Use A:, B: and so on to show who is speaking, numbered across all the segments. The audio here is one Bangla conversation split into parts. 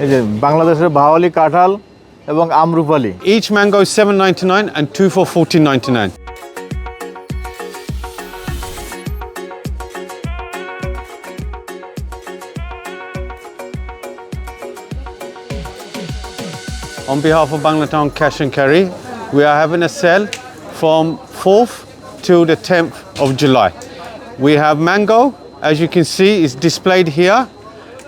A: এই যে বাংলাদেশের বাওয়ালি কাঁঠাল এবং Amrapali
B: Each mango is 7.99 and two for 14.99. On behalf of Banglatown Cash and Carry, we are having a sale from 4th till the 10th of July. We have mango, as you can see, is displayed here.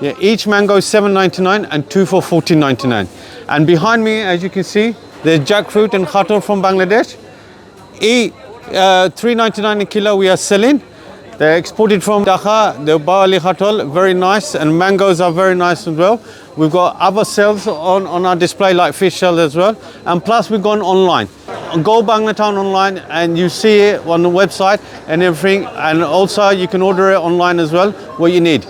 B: Yeah, each mango is 7.99 and two for 14.99. And behind me, as you can see, there's jackfruit and khator from Bangladesh. E uh, 3.99 a kilo we are selling. They're exported from Dhaka. The Bali khatol, very nice, and mangoes are very nice as well. We've got other sales on, on our display like fish shell as well, and plus we've gone online. Go Banglatown online and you see it on the website and everything, and also you can order it online as well what you need.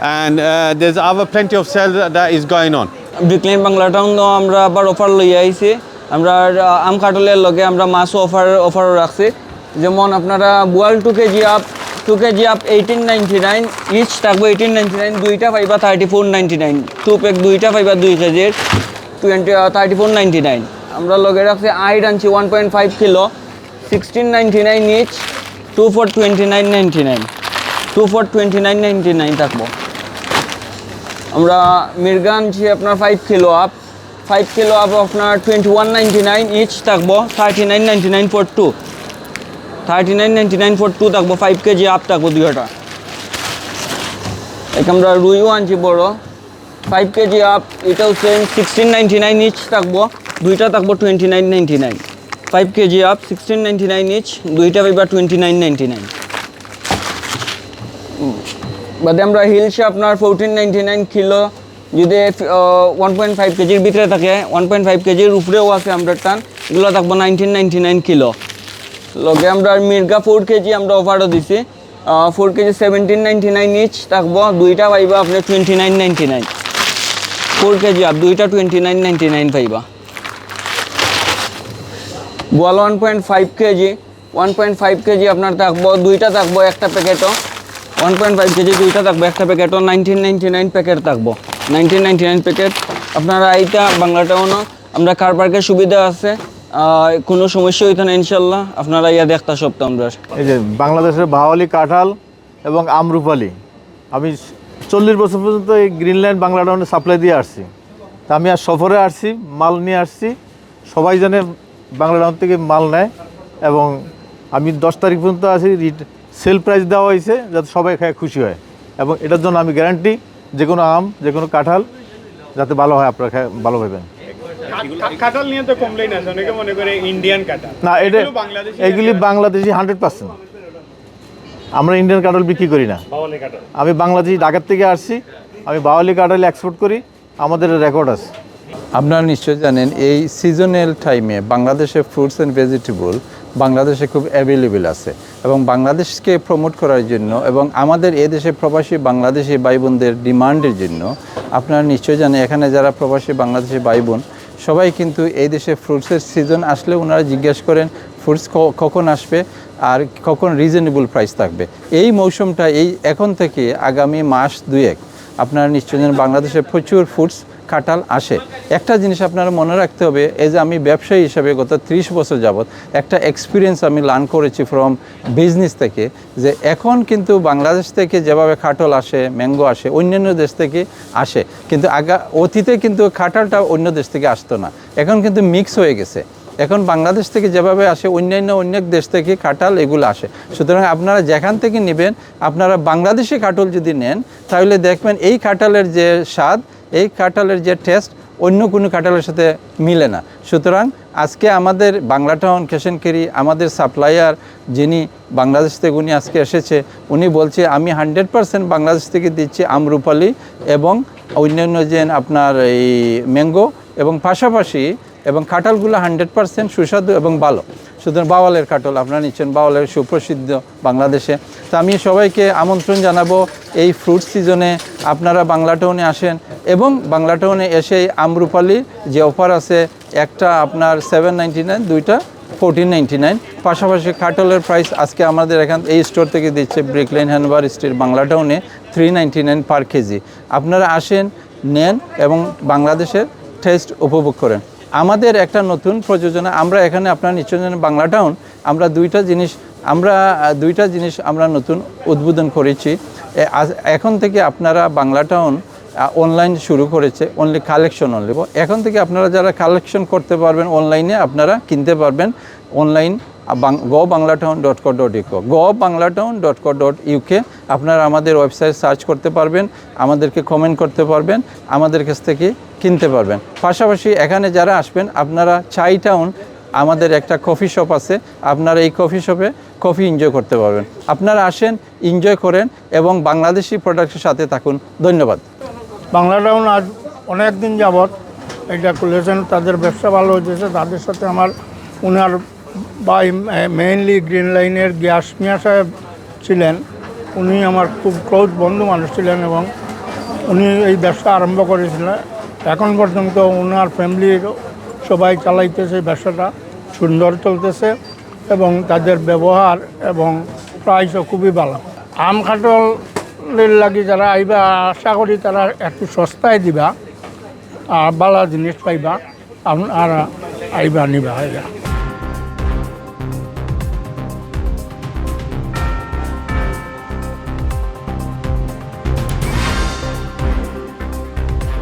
B: And uh, there's other plenty of sales that, is going on.
C: Brick Lane Bangla town আমরা আবার অফার লই আইছি। আমরা আম কাটলের লগে আমরা মাছও অফার অফারও রাখছি। যেমন আপনারা বুয়াল two KG up to KG up eighteen ninety nine each থাকব এইটিন নাইনটি নাইন দুইটা পাইবা thirty four ninety nine two pack দুইটা পাইবা দুই কেজির twenty thirty four ninety nine আমরা লগে রাখছি আইড আনছি one point five kilo sixteen ninety nine each two four twenty nine ninety nine two four twenty nine ninety nine থাকব। আমরা মির্গা আনছি আপনার five kilo up five kilo up আপনার twenty one ninety nine each থাকব thirty nine ninety nine four two thirty nine ninety nine four two থাকব ফাইভ কেজি আপ থাকব দুইটা। এক আমরা রুইও আনছি বড়। ফাইভ কেজি আপ এটাও same sixteen ninety nine each থাকব, দুইটা থাকব twenty nine ninety nine five KG up sixteen ninety nine each দুইটা পাইবা টোয়েন্টি নাইন নাইনটি নাইন বাদে আমরা হিলসে আপনার ফোরটিন নাইনটি নাইন কিলো, যদি ওয়ান পয়েন্ট ফাইভ কেজির ভিতরে থাকে ওয়ান পয়েন্ট ফাইভ কেজির উপরেও আছে আমরা টান, এগুলো থাকব নাইনটিন নাইনটি নাইন কিলো। লগে আমরা মির্গা ফোর কেজি আমরা অফারও দিছি four KG seventeen ninety nine each থাকব, দুইটা পাইবা আপনি twenty nine ninety nine four KG up দুইটা টোয়েন্টি নাইন নাইনটি নাইন পাইবা। গোয়াল one point five KG one point five KG আপনার থাকব, দুইটা থাকব একটা প্যাকেটও। ওয়ান পয়েন্ট ফাইভ কেজি দুইটা থাকবে, একটা প্যাকেটও নাইনটিন নাইনটি নাইন প্যাকেট থাকব। নাইনটিন নাইনটি নাইন প্যাকেট আপনারা এইটা বাংলা টাউনও আমরা কার পার্কের সুবিধা আছে কোনো সমস্যা হইতো না ইনশাল্লাহ, আপনারা ইয়া দেখতা সপ্তাহ আমরা।
A: এই যে বাংলাদেশের বাওয়ালি, কাঁঠাল এবং আমরুপালি আমি চল্লিশ বছর পর্যন্ত এই গ্রিনল্যান্ড বাংলা টাউনে সাপ্লাই দিয়ে আসছি। তা আমি আর সফরে আসছি, মাল নিয়ে আসছি, সবাই জানে বাংলা টাউন থেকে মাল নেয় এবং আমি দশ তারিখ পর্যন্ত আছি সেল প্রাইস দেওয়া হয়েছে যাতে সবাই খায় খুশি হয়। এবং এটার জন্য আমি গ্যারান্টি যে কোনো আম যে কোনো কাঁঠাল যাতে ভালো হয় আপনারা খায় ভালো পাবেন।
D: কা- কাঁঠাল নিয়ে তো কমপ্লেন আছে অনেকে মনে করে ইন্ডিয়ান কাঁঠাল।
A: না এটা
D: এগুলো বাংলাদেশি
A: এগুলি বাংলাদেশি হান্ড্রেড পার্সেন্ট। আমরা ইন্ডিয়ান কাঁঠাল বিক্রি করি না। আমি বাংলাদেশ ঢাকার থেকে আসছি আমি বাওয়ালি কাঁঠাল এক্সপোর্ট করি আমাদের রেকর্ড আছে।
E: আপনারা নিশ্চয় জানেন এই সিজনাল টাইমে বাংলাদেশে ফ্রুটস অ্যান্ড ভেজিটেবল বাংলাদেশে খুব অ্যাভেলেবেল আছে। এবং বাংলাদেশকে প্রমোট করার জন্য এবং আমাদের এদেশে প্রবাসী বাংলাদেশি ভাই বোনদের ডিমান্ডের জন্য আপনারা নিশ্চয় জানেন, এখানে যারা প্রবাসী বাংলাদেশি ভাই বোন সবাই কিন্তু এই দেশে ফ্রুটসের সিজন আসলে ওনারা জিজ্ঞেস করেন ফ্রুটস কখন আসবে আর কখন রিজনেবল প্রাইস থাকবে। এই মৌসুমটা এই এখন থেকে আগামী মাস দুয়েক আপনারা নিশ্চয় জানেন, বাংলাদেশে প্রচুর ফুডস কাঁঠাল আসে। একটা জিনিস আপনারা মনে রাখতে হবে, এই যে আমি ব্যবসায়ী হিসাবে গত ত্রিশ বছর যাবৎ একটা এক্সপিরিয়েন্স আমি লার্ন করেছি ফ্রম বিজনেস থেকে, যে এখন কিন্তু বাংলাদেশ থেকে যেভাবে খাটল আসে ম্যাঙ্গো আসে, অন্যান্য দেশ থেকে আসে। কিন্তু আগা, অতীতে কিন্তু খাটালটা অন্য দেশ থেকে আসতো না। এখন কিন্তু মিক্স হয়ে গেছে। এখন বাংলাদেশ থেকে যেভাবে আসে, অন্যান্য অনেক দেশ থেকে কাঁঠাল এগুলো আসে। সুতরাং আপনারা যেখান থেকে নেবেন, আপনারা বাংলাদেশি কাঁঠাল যদি নেন, তাহলে দেখবেন এই কাঁঠালের যে স্বাদ এই কাঁঠালের যে টেস্ট অন্য কোনো কাঁঠালের সাথে মিলে না। সুতরাং আজকে আমাদের বাংলা টাউন কেশনকেরি আমাদের সাপ্লায়ার যিনি বাংলাদেশ থেকে উনি আজকে এসেছে, উনি বলছে, আমি হান্ড্রেড পারসেন্ট বাংলাদেশ থেকে দিচ্ছি আমরুপালি এবং অন্যান্য যে আপনার এই ম্যাঙ্গো এবং পাশাপাশি এবং কাঁঠালগুলো হান্ড্রেড পার্সেন্ট সুস্বাদু এবং ভালো। সুতরাং বাওয়ালের কাঁঠাল, আপনারা নিচ্ছেন বাওয়ালের সুপ্রসিদ্ধ বাংলাদেশে। তো আমি সবাইকে আমন্ত্রণ জানাব, এই ফ্রুট সিজনে আপনারা বাংলা টাউনে আসেন এবং বাংলা টাউনে এসে আমরুপালির যে অফার আছে, একটা আপনার সেভেন নাইনটি নাইন দুইটা ফোরটিন নাইনটি নাইন পাশাপাশি কাটলের প্রাইস আজকে আমাদের এখান এই স্টোর থেকে দিচ্ছে ব্রিকলেন হ্যানবার স্ট্রিট বাংলা টাউনে three ninety nine per kg আপনারা আসেন, নেন এবং বাংলাদেশের টেস্ট উপভোগ করেন। আমাদের একটা নতুন প্রযোজনা, আমরা এখানে আপনার নিশ্চয় জানেন বাংলা টাউন আমরা দুইটা জিনিস আমরা, দুইটা জিনিস আমরা নতুন উদ্বোধন করেছি। এখন থেকে আপনারা বাংলা টাউন অনলাইন শুরু করেছে অনলি কালেকশন অনলি এখন থেকে আপনারা যারা কালেকশন করতে পারবেন অনলাইনে আপনারা কিনতে পারবেন online go Bangla town dot co dot UK go Bangla town dot co dot UK আপনারা আমাদের ওয়েবসাইট সার্চ করতে পারবেন, আমাদেরকে কমেন্ট করতে পারবেন, আমাদের কাছ থেকে কিনতে পারবেন। পাশাপাশি এখানে যারা আসবেন, আপনারা চাই টাউন আমাদের একটা কফি শপ আছে, আপনারা এই কফি শপে কফি এনজয় করতে পারবেন। আপনারা আসেন এনজয় করেন এবং বাংলাদেশি প্রোডাক্টের সাথে থাকুন। ধন্যবাদ।
F: বাংলা টাউন আজ অনেক দিন যাবৎ এটা খুলেছেন তাদের ব্যবসা ভালো হয়েছে, তাদের সাথে আমার ওনার বাই মেইনলি গ্রিন লাইনের গ্যাস মিয়া সাহেব ছিলেন। উনি আমার খুব ক্লোজ বন্ধু মানুষ ছিলেন এবং উনি এই ব্যবসা আরম্ভ করেছিলেন। এখন পর্যন্ত ওনার ফ্যামিলির সবাই চালাইতেছে ব্যবসাটা, সুন্দর চলতেছে এবং তাদের ব্যবহার এবং প্রাইসও খুবই ভালো। আম খাটলের লাগি যারা আইবা, আশা করি তারা একটু সস্তায় দিবা আর বালা জিনিস পাইবা আর আইবা নিবা আইবা